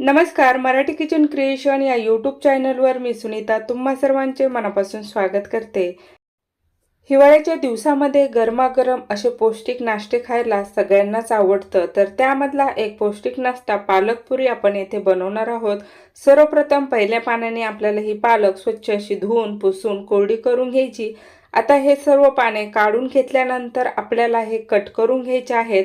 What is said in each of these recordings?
नमस्कार Marathi kitchen creation या YouTube चॅनलवर मी सुनीता तुम्हा सर्वांचे मनापासून स्वागत करते. हिवाळ्याच्या दिवसामध्ये गरमागरम असे पौष्टिक नाश्ते खायला सगळ्यांनाच आवडतं. तर त्यामधला एक पौष्टिक नाश्ता पालकपुरी आपण येथे बनवणार आहोत. सर्वप्रथम पहिल्या पाण्याने आपल्याला ही पालक स्वच्छ अशी धुवून पुसून कोरडी करून घ्यायची. आता हे सर्व पाने काढून घेतल्यानंतर आपल्याला हे कट करून घ्यायचे आहेत.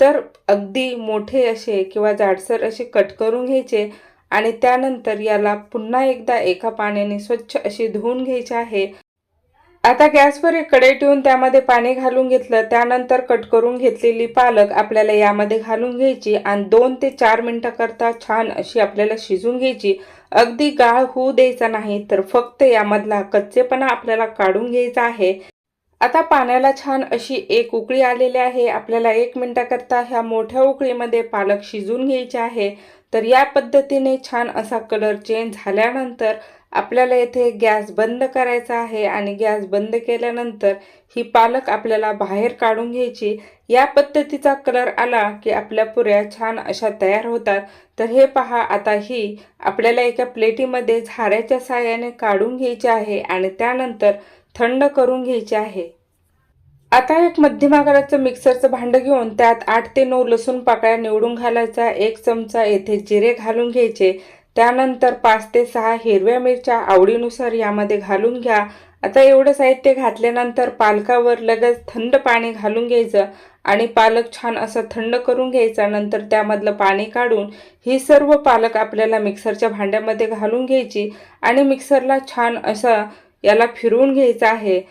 तर अगदी मोठे असे किंवा जाडसर असे कट करून घ्यायचे आणि त्यानंतर याला पुन्हा एकदा एका पाण्याने स्वच्छ अशी धुवून घ्यायचे आहे. आता गॅसवर एक कढई ठेवून त्यामध्ये पाणी घालून घेतलं. त्यानंतर कट करून घेतलेली पालक आपल्याला यामध्ये घालून घ्यायची आणि दोन ते चार मिनटाकरता छान अशी आपल्याला शिजून घ्यायची. अगदी गाळ होऊ द्यायचा नाही तर फक्त यामधला कच्चेपणा आपल्याला काढून घ्यायचा आहे. आता पाण्याला छान अशी एक उकळी आलेली आहे. आपल्याला एक मिनटाकरता ह्या मोठ्या उकळीमध्ये पालक शिजून घ्यायचे आहे. तर या पद्धतीने छान असा कलर चेंज झाल्यानंतर आपल्याला येथे गॅस बंद करायचा आहे आणि गॅस बंद केल्यानंतर ही पालक आपल्याला बाहेर काढून घ्यायची. या पद्धतीचा कलर आला की आपल्या पुऱ्या छान अशा तयार होतात. तर हे पहा आता ही आपल्याला एका प्लेटीमध्ये झाऱ्याच्या साहाय्याने काढून घ्यायची आहे आणि त्यानंतर थंड करून घ्यायचे आहे. आता एक मध्यम आकाराचं मिक्सरचं भांडं घेऊन त्यात आठ ते नऊ लसूण पाकळ्या निवडून घालायचा. एक चमचा येथे जिरे घालून घ्यायचे. त्यानंतर पाच ते सहा हिरव्या मिरच्या आवडीनुसार यामध्ये घालून घ्या. आता एवढं साहित्य घातल्यानंतर पालकावर लगेच थंड पाणी घालून घ्यायचं आणि पालक छान असं थंड करून घ्यायचा. नंतर त्यामधलं पाणी काढून ही सर्व पालक आपल्याला मिक्सरच्या भांड्यामध्ये घालून घ्यायची आणि मिक्सरला छान असं याला फिरवून घ्यायचं आहे.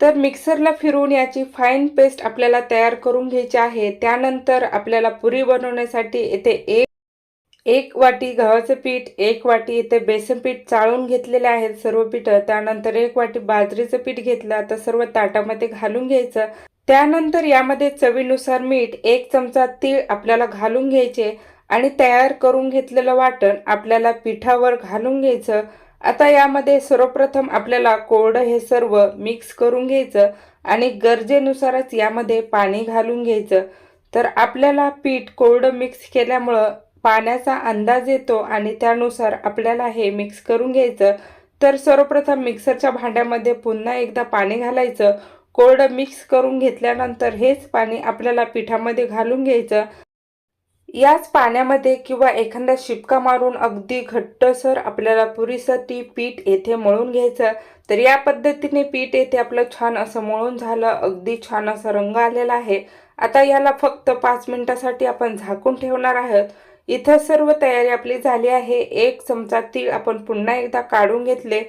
तर मिक्सरला फिरवून याची फाईन पेस्ट आपल्याला तयार करून घ्यायची आहे. त्यानंतर आपल्याला पुरी बनवण्यासाठी येथे एक एक वाटी गव्हाचं पीठ एक वाटी इथे बेसन पीठ चाळून घेतलेले आहेत सर्व पीठं. त्यानंतर एक वाटी बाजरीचं पीठ घेतलं आता सर्व ताटामध्ये घालून घ्यायचं. त्यानंतर यामध्ये चवीनुसार मीठ एक चमचा तीळ आपल्याला घालून घ्यायचे आणि तयार करून घेतलेलं वाटण आपल्याला पिठावर घालून घ्यायचं. आता यामध्ये सर्वप्रथम आपल्याला कोरडं हे सर्व मिक्स करून घ्यायचं आणि गरजेनुसारच यामध्ये पाणी घालून घ्यायचं. तर आपल्याला पीठ कोरडं मिक्स केल्यामुळं पाण्याचा अंदाज येतो आणि त्यानुसार आपल्याला हे मिक्स करून घ्यायचं. तर सर्वप्रथम मिक्सरच्या भांड्यामध्ये पुन्हा एकदा पाणी घालायचं. कोरडं मिक्स करून घेतल्यानंतर हेच पाणी आपल्याला पिठामध्ये घालून घ्यायचं. याच पाण्यामध्ये किंवा एखादा शिपका मारून अगदी घट्टसर आपल्याला पुरीसाठी पीठ येथे मळून घ्यायचं तर या पद्धतीने पीठ येथे आपलं छान असं मळून झालं अगदी छान असा रंग आलेला आहे. आता याला फक्त पाच मिनिटासाठी आपण झाकून ठेवणार आहोत. इथं सर्व तयारी आपली झाली आहे. एक चमचा तीळ आपण पुन्हा एकदा काढून घेतले.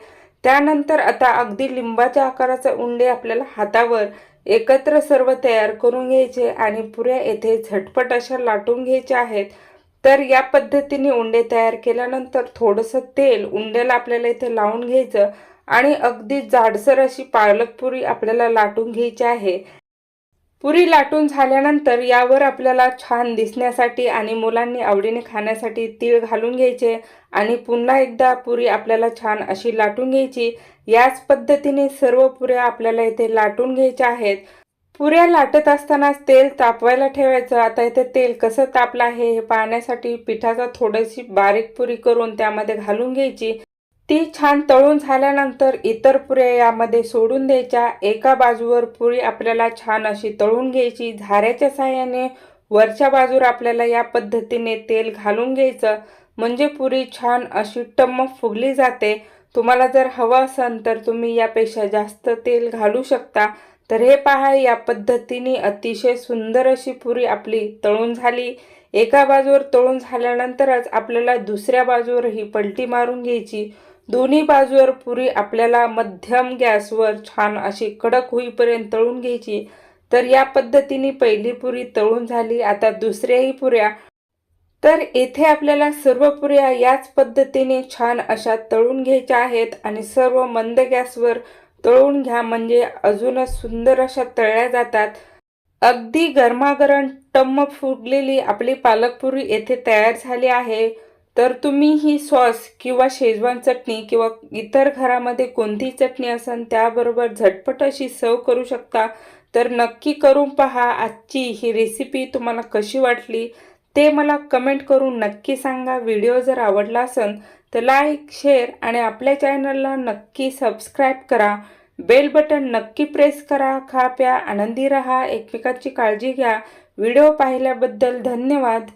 त्यानंतर आता अगदी लिंबाच्या आकाराचे उंडे आपल्याला हातावर एकत्र सर्व तयार करून घ्यायचे आणि पुऱ्या येथे झटपट अशा लाटून घ्यायच्या आहेत. तर या पद्धतीने उंडे तयार केल्यानंतर थोडंसं तेल उंड्याला आपल्याला इथे लावून घ्यायचं आणि अगदी जाडसर अशी पालकपुरी आपल्याला लाटून घ्यायची आहे. पुरी लाटून झाल्यानंतर यावर आपल्याला छान दिसण्यासाठी आणि मुलांनी आवडीने खाण्यासाठी तीळ घालून घ्यायचे आणि पुन्हा एकदा पुरी आपल्याला छान अशी लाटून घ्यायची. याच पद्धतीने सर्व पुऱ्या आपल्याला इथे लाटून घ्यायच्या आहेत. पुऱ्या लाटत असतानाच तेल तापवायला ठेवायचं. आता इथे तेल कसं तापलं आहे हे पाहण्यासाठी पिठाचा थोडीशी बारीक पुरी करून त्यामध्ये घालून घ्यायची. ती छान तळून झाल्यानंतर इतर पुऱ्या यामध्ये सोडून द्यायच्या. एका बाजूवर पुरी आपल्याला छान अशी तळून घ्यायची. झाऱ्याच्या साह्याने वरच्या बाजूवर आपल्याला या पद्धतीने तेल घालून घ्यायचं. म्हणजे पुरी छान अशी टम्म फुगली जाते. तुम्हाला जर हवं असेल तर तुम्ही यापेक्षा जास्त तेल घालू शकता. तर हे पहा या पद्धतीने अतिशय सुंदर अशी पुरी आपली तळून झाली. एका बाजूवर तळून झाल्यानंतरच आपल्याला दुसऱ्या बाजूवर ही पलटी मारून घ्यायची. दोन्ही बाजूवर पुरी आपल्याला मध्यम गॅसवर छान अशी कडक होईपर्यंत तळून घ्यायची. तर या पद्धतीने पहिली पुरी तळून झाली आता दुसऱ्याही पुऱ्या. तर येथे आपल्याला सर्व पुऱ्या याच पद्धतीने छान अशा तळून घ्यायच्या आहेत आणि सर्व मंद गॅसवर तळून घ्या म्हणजे अजूनच सुंदर अशा तळल्या जातात. अगदी गरमागरम टम्म फुगलेली आपली पालकपुरी येथे तयार झाली आहे. तर तुम्ही ही सॉस किंवा शेजवान चटणी किंवा इतर घरामध्ये कोणती चटणी असेल त्याबरोबर झटपट अशी सर्व करू शकता. तर नक्की करून पहा आजची ही रेसिपी तुम्हाला कशी वाटली ते मला कमेंट करून नक्की सांगा. व्हिडिओ जर आवडला असेल तर लाईक शेअर आणि आपल्या चॅनलला नक्की सबस्क्राईब करा. बेल बटन नक्की प्रेस करा. खा प्या आनंदी रहा. एकमेकांची काळजी घ्या. व्हिडिओ पाहिल्याबद्दल धन्यवाद.